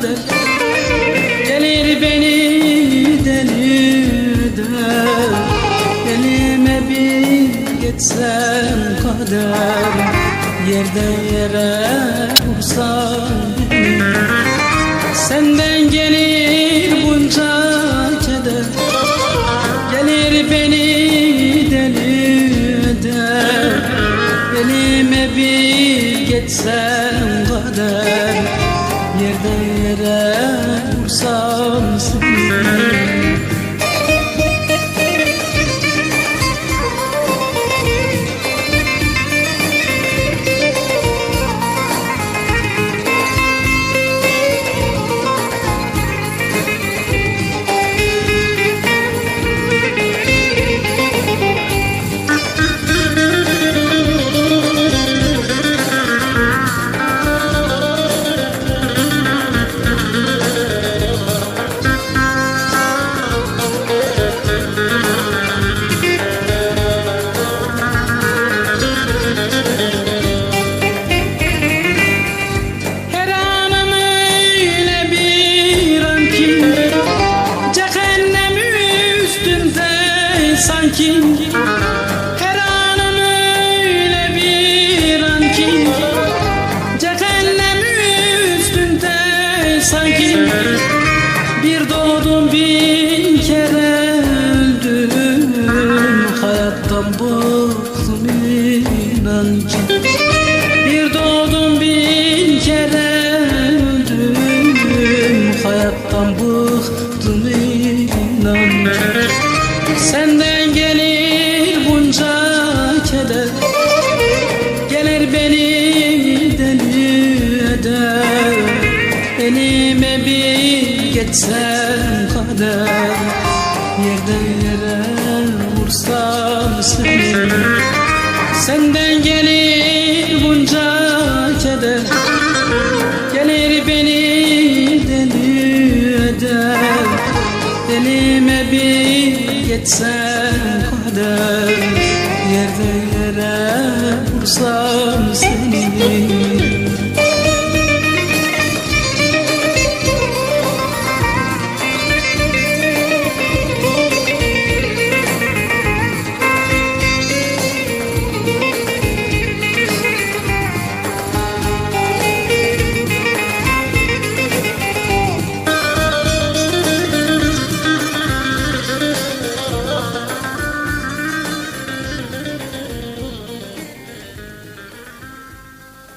keder Gelir beni deli eder Elime bir geçsem kader Yerden yere vursam Senden gelir bunca keder Gelir beni deli eder Elime bir geçsem vursam King. Elime bir geçsem kader Yerden yere vursam seni. Senden gelir bunca keder Gelir beni deli eder. Elime bir geçsem kader Yerde yere vursam seni